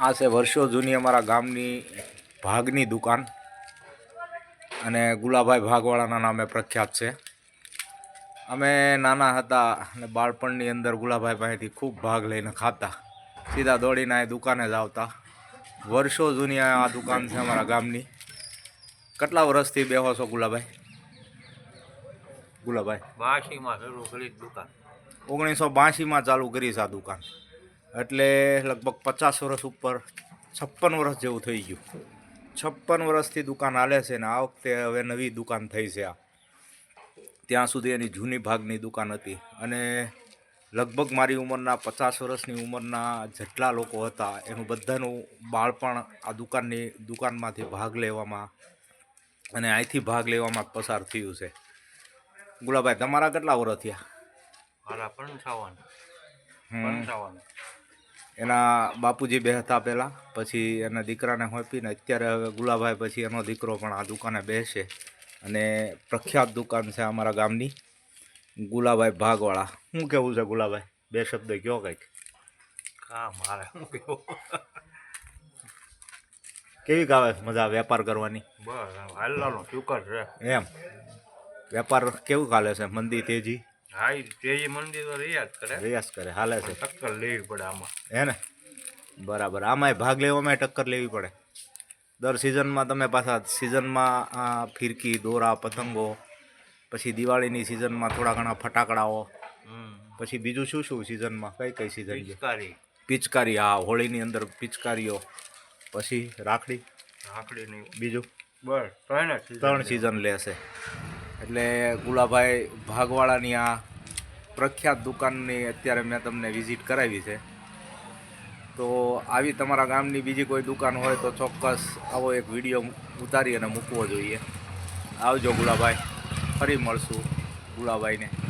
આ છે વર્ષો જૂની અમારા ગામની ભાગની દુકાન. અને ગુલાભાઈ ભાગવાળાના નામે પ્રખ્યાત છે. અમે નાના હતા અને બાળપણની અંદર ગુલાભાઈ પાસેથી ખૂબ ભાગ લઈને ખાતા. સીધા દોડીને આ દુકાને જ આવતા. વર્ષો જૂની આ દુકાન છે અમારા ગામની. કેટલા વર્ષથી બેહો છો ગુલાભાઈ? ગુલાભાઈ. બાસીમાં શરૂ કરી દુકાન. ઓગણીસો બાસીમાં ચાલુ કરી છે આ દુકાન. એટલે લગભગ પચાસ વર્ષ ઉપર છપ્પન વર્ષ જેવું થઈ ગયું. છપ્પન વર્ષથી દુકાન હાલે છે ને આ વખતે હવે નવી દુકાન થઈ છે આ. ત્યાં સુધી એની જૂની ભાગની દુકાન હતી. અને લગભગ મારી ઉંમરના પચાસ વર્ષની ઉંમરના જેટલા લોકો હતા એનું બધાનું બાળપણ આ દુકાનની દુકાનમાંથી ભાગ લેવામાં અને અહીંથી ભાગ લેવામાં પસાર થયું છે. ગુલાભાઈ તમારા કેટલા વર્ષ થયા? મારા પંચાવન. પંચાવન. એના બાપુજી બે હતા પહેલાં પછી એના દીકરાને હોપીને અત્યારે હવે ગુલાભાઈ પછી એનો દીકરો પણ આ દુકાને બેસે અને પ્રખ્યાત દુકાન છે અમારા ગામની ગુલાભાઈ ભાગવાળા. શું કેવું છે ગુલાભાઈ? બે શબ્દ કયો કંઈક? કા મારે શું કેવું? કેવી ગાવે મજા વેપાર કરવાની? બસ હાલવાનો શુકર છે. એમ. વેપાર કેવું ચાલે છે? મંદી તેજી? હા ઈ મંદિર તો કરે? રિયાઝ કરે હાલે છે. ટક્કર લેવી પડે આમાં. હે ને? બરાબર આમાંય ભાગ લેવામાં ટક્કર લેવી પડે. દર સિઝનમાં તમે પાછા સિઝનમાં ફિરકી દોરા પતંગો પછી દિવાળીની સિઝનમાં થોડા ઘણા ફટાકડાઓ પછી બીજું શું શું સિઝનમાં? કઈ કઈ સિઝન પિચકારી. પિચકારી હા હોળીની અંદર પિચકારીઓ પછી રાખડી રાખડીની. બીજું? બસ ત્રણ ત્રણ સિઝન લેશે એટલે ગુલાભાઈ ભાગવાળાની આ પ્રખ્યાત દુકાનની અત્યારે મેં તમને વિઝિટ કરાવી છે. તો આવી તમારા ગામની બીજી કોઈ દુકાન હોય તો ચોક્કસ આવો એક વીડિયો ઉતારી અને મૂકવો જોઈએ. આવજો ગુલાભાઈ, ફરી મળશું ગુલાભાઈને.